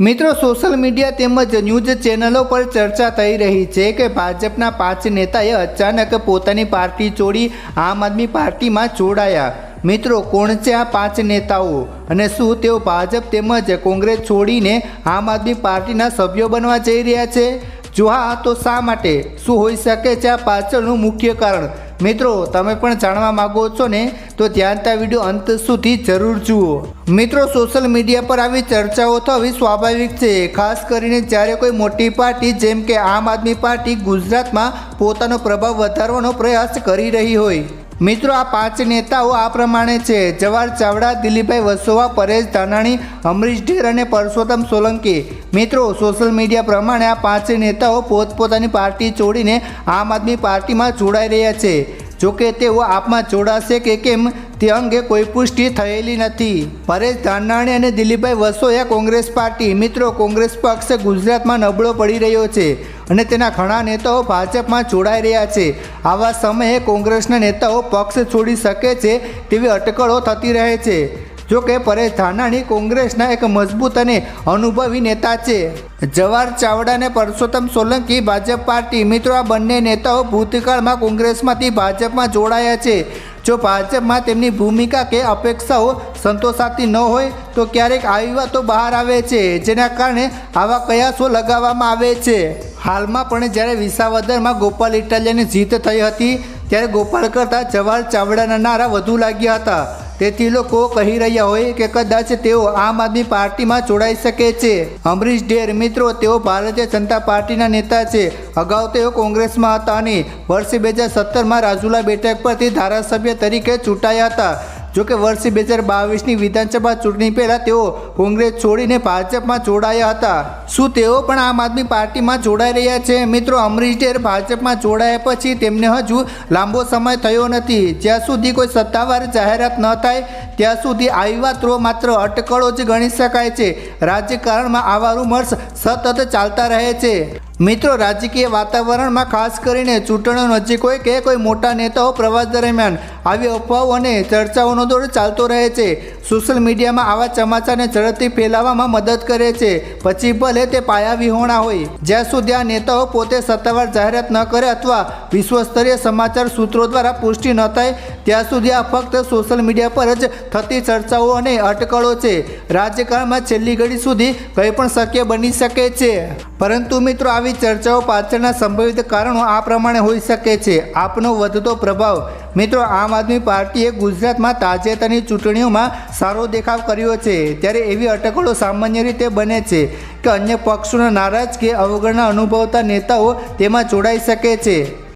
મિત્રો social media તેમજ news ચેનલો પર ચર્ચા થઈ રહી છે કે ભાજપના પાંચ નેતાએ અચાનક પોતાની પાર્ટી છોડી આમ આદમી પાર્ટીમાં જોડાયા. મિત્રો, કોણ છે આ પાંચ નેતાઓ અને શું તેઓ ભાજપ તેમજ કોંગ્રેસ છોડીને આમ આદમી પાર્ટીના સભ્યો બનવા જઈ રહ્યા છે? જો હા, તો શા માટે? શું હોઈ શકે છે આ પાછળનું મુખ્ય કારણ? મિત્રો, તમે પણ જાણવા માંગો છો ને, તો ધ્યાન ત્યાં વીડિયો અંત સુધી જરૂર જુઓ. મિત્રો સોશિયલ મીડિયા પર આવી ચર્ચાઓ થવી સ્વાભાવિક છે. ખાસ કરીને જ્યારે કોઈ મોટી પાર્ટી, જેમ કે આમ આદમી પાર્ટી ગુજરાતમાં પોતાનો પ્રભાવ વધારવાનો પ્રયાસ કરી રહી હોય. મિત્રો, આ પાંચ નેતાઓ આ પ્રમાણે છે. જવાહર ચાવડા, દિલીપભાઈ વસોવા, પરેશ ધાનાણી, અમરીશ ઢેર અને પરસોત્તમ સોલંકી. મિત્રો, સોશિયલ મીડિયા પ્રમાણે આ પાંચ નેતાઓ પોતપોતાની પાર્ટી છોડીને આમ આદમી પાર્ટીમાં જોડાઈ રહ્યા છે. જોકે તેઓ આપમાં જોડાશે કે કેમ? તે અંગે કોઈ પુષ્ટિ થયેલી નથી. પરેશ ધાનાણી અને દિલીપભાઈ વસોયા કોંગ્રેસ પાર્ટી, મિત્રો કોંગ્રેસ પક્ષ ગુજરાતમાં નબળો પડી રહ્યો છે અને તેના ઘણા નેતાઓ ભાજપમાં જોડાઈ રહ્યા છે. આવા સમયે કોંગ્રેસના નેતાઓ પક્ષ છોડી શકે છે તેવી અટકળો થતી રહે છે. જો કે પરેશ ધાનાણી કોંગ્રેસના એક મજબૂત અને અનુભવી નેતા છે. જવાહર ચાવડા અને પરસોત્તમ સોલંકી ભાજપ પાર્ટી, મિત્રો આ બંને નેતાઓ ભૂતકાળમાં કોંગ્રેસમાંથી ભાજપમાં જોડાયા છે. જો ભાજપમાં તેમની ભૂમિકા કે અપેક્ષાઓ સંતોષાતી ન હોય, તો ક્યારેક આવી વાતો બહાર આવે છે, જેના કારણે આવા કયાસો લગાવવામાં આવે છે. હાલમાં પણ જ્યારે વિસાવદરમાં ગોપાલ ઇટાલિયાની જીત થઈ હતી, ત્યારે ગોપાલ કરતાં જવાહર ચાવડાના નારા વધુ લાગ્યા હતા. તેથી લોકો કહી રહ્યા હોય કે કદાચ તેઓ આમ આદમી પાર્ટીમાં જોડાઈ શકે છે. અમરીશ ઢેર મિત્રો, તેઓ ભારતીય જનતા પાર્ટીના નેતા છે. અગાઉ તેઓ કોંગ્રેસમાં હતા અને વર્ષ બે હજાર સત્તરમાં રાજુલા બેઠક પરથી ધારાસભ્ય તરીકે ચૂંટાયા હતા. જોકે વર્ષ બે હજાર બાવીસની વિધાનસભા ચૂંટણી પહેલાં તેઓ કોંગ્રેસ છોડીને ભાજપમાં જોડાયા હતા. શું તેઓ પણ આમ આદમી પાર્ટીમાં જોડાઈ રહ્યા છે? મિત્રો, અમરીશ ડેર ભાજપમાં જોડાયા પછી તેમને હજુ લાંબો સમય થયો નથી. જ્યાં સુધી કોઈ સત્તાવાર જાહેરાત ન થાય, ત્યાં સુધી આવી વાતો માત્ર અટકળો જ ગણી શકાય છે. રાજકારણમાં આવા રૂમર્સ સતત ચાલતા રહે છે. મિત્રો, રાજકીય વાતાવરણમાં ખાસ કરીને ચૂંટણીઓ નજીક હોય કે કોઈ મોટા નેતાઓ પ્રવાસ દરમિયાન આવી અફવાઓ અને ચર્ચાઓનો દોર ચાલતો રહે છે. સોશિયલ મીડિયામાં આવા સમાચારને ઝડપથી ફેલાવવામાં મદદ કરે છે. પછી ભલે તે પાયા વિહોણા હોય, જ્યાં સુધી આ નેતાઓ પોતે સત્તાવાર જાહેરાત ન કરે અથવા વિશ્વસ્તરીય સમાચાર સૂત્રો દ્વારા પુષ્ટિ ન થાય ત્યાં સુધી આ ફક્ત સોશિયલ મીડિયા પર જ થતી ચર્ચાઓ અને અટકળો છે. રાજકારણમાં છેલ્લી ઘડી સુધી કંઈ પણ શક્ય બની શકે છે. પરંતુ મિત્રો, આવી ચર્ચાઓ પાછળના સંભવિત કારણો આ પ્રમાણે હોઈ શકે છે. આપનો વધતો પ્રભાવ. મિત્રો, આમ આદમી પાર્ટીએ ગુજરાતમાં તાજેતરની ચૂંટણીઓમાં સારો દેખાવ કર્યો છે. ત્યારે એવી અટકળો સામાન્ય રીતે બને છે કે અન્ય પક્ષોના નારાજ કે અવગણના અનુભવતા નેતાઓ તેમાં જોડાઈ શકે છે.